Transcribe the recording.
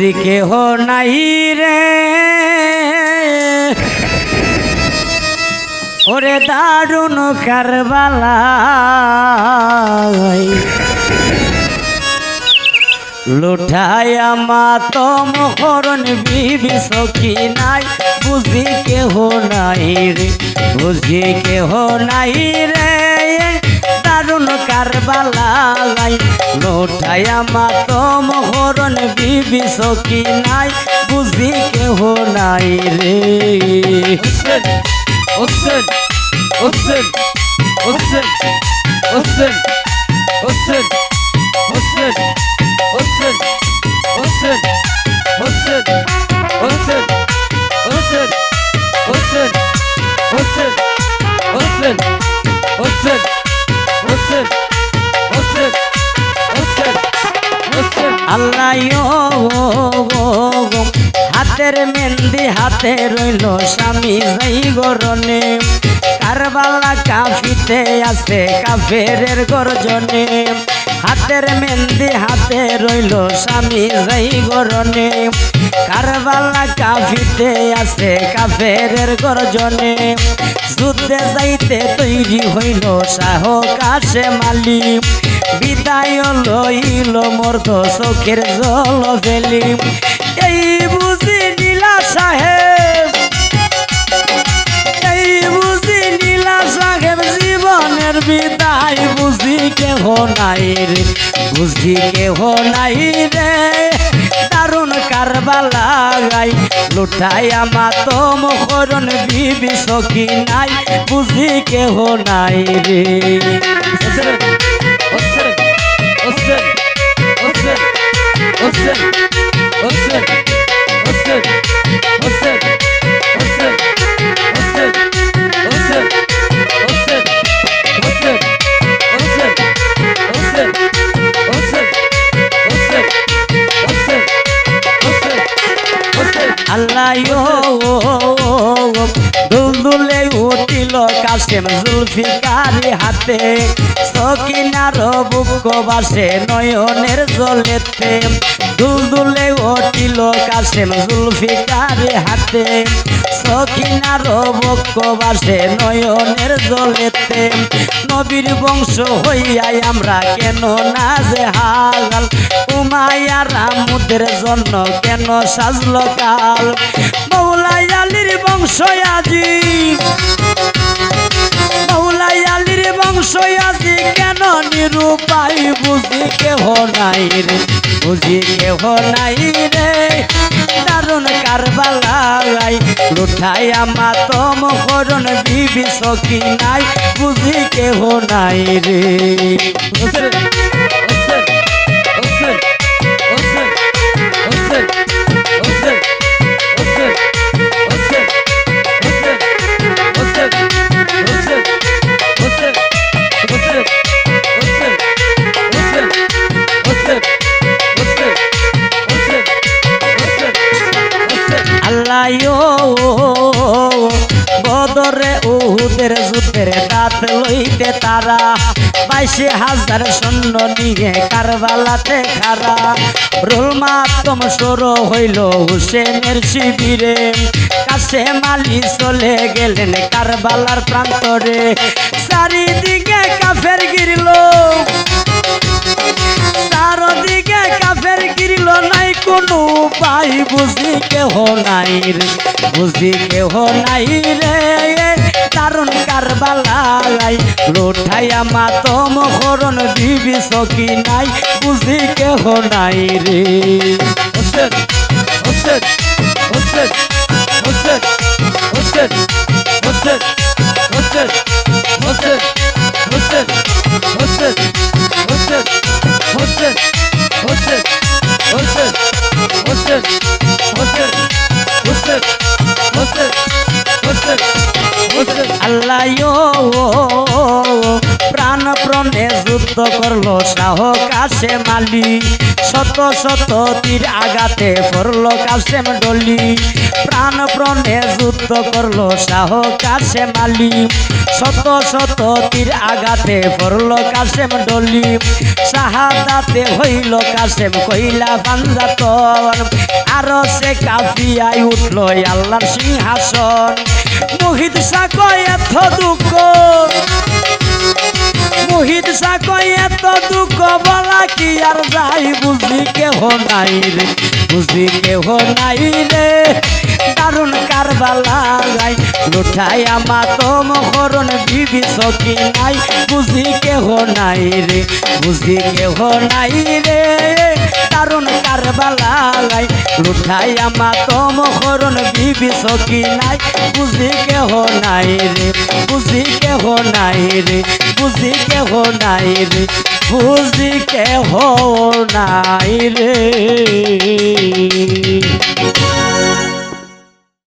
বুঝি কেহ নাই রে। ওরে দারুণ কারবালা লুঠায়া মাতম হরণ বিবি সখী নাই। বুঝি কেহ নাই রে, বুঝি কেহ নাই রে। দারুণ কারবালাই লুঠায়া মাতম হরণ বিবি সখী নাই বুঝি কেহ নাই রে Olsun. Olsun. Olsun. Olsun. Olsun. Olsun. Olsun. Olsun. Olsun. Olsun. Olsun. Olsun. Olsun. Olsun. Olsun. Olsun. Olsun. Olsun. Olsun. আল্লাহ হাতের মেহেন্দি হাতে রইল, স্বামী যাই গরনে কারবালা কাফিতে আছে কাফের গর্জনে হাতের মেহেন্দি হাতে রইল স্বামী যাই গরনে কারবালা কাফিতে আছে কাফের গর্জনে। যুদ্ধে যাইতে তৈরি হইল সাহ কাশে মালি বিদায় লইল মর্দ চোখের জল ফেলি এই বুঝি নীলা সাহেব কেহ নাই রে বুঝি কেহ নাই রে? দারুণ কারবালা লুটাই আমার তো করণ বিবি সখী নাই, বুঝি কেহ নাই রে? উঠিল কাশেম জুলফিকারি হাতে। সকিনার বুক নয়নের জলেতে। দুলদুলে উঠিল কাশেম জুলফিকারি হাতে। সকিনার বুক বাসে নয়নের জলেতে। নবীর বংশ হইয়াই আমরা কেন না যে হাগাল উমায়া রামুদের জন্য কেন সাজলো কাল? মৌলাই আলীর বংশ আজি। কেন নিরূপাই বুঝি কেহ নাই রে, বুঝি কেহ নাই রে। দারুণ কারবালাই লুঠাই লুঠাইয়া মাতম করণ বিবি সখী নাই, বুঝি কেহ নাই রে। যুদ্ধের দাঁত লইতে তারা। বাইশে হাজার সৈন্য নিয়ে কারবালাতে খারা রোলমাতম সর হইল হুসেনের শিবিরে। কাছে মালি চলে গেলেন কারবালার প্রান্তরে। চারিদিকে কাফের গিরল। উপায় বুঝি কেহ নাই রে বুঝি কেহ নাই রে কারণ কার বালাই লোঠাইয়া মাতম হরণ দিবি সকি নাই বুঝি কেহ নাই রে Hossain Hossain Hossain Hossain Hossain Hossain Hossain Hossain Hossain hostel hostel hostel hostel hostel hostel আল্লাহ প্রাণ প্রণেশ যুদ্ধ করল শাহ কাশে মালি। শত শত তীর আগাতে পড়ল কাশেম ডলি। প্রাণ প্রণে যুদ্ধ করল শাহ কাশে মালি। শত শত তীর আগাতে পড়ল কাশেম ডলি। শাহাদাতে হইল কাশেম কইলা পাঞ্জাতন আরও সে কাফিয়ায় উঠল আল্লাহর সিংহাসন। মোহিত সাকয় এত দুঃখ আর যাই, বুঝি কেহ নাই রে, বুঝি কেহ নাই রে। দারুণ কারবালা গাই লুঠাই আমা তোম হরণ বিবি সখী নাই? বুঝি কেহ নাই রে, বুঝি কেহ নাই রে। দারুণ কারবালা গাই লুঠাই আমা তোম হরণ বিবি সখী নাই? বুঝি কেহ নাই রে, বুঝি কেহ নাই রে, বুঝি কেহ নাই রে। বুঝি কেহ নাই রে।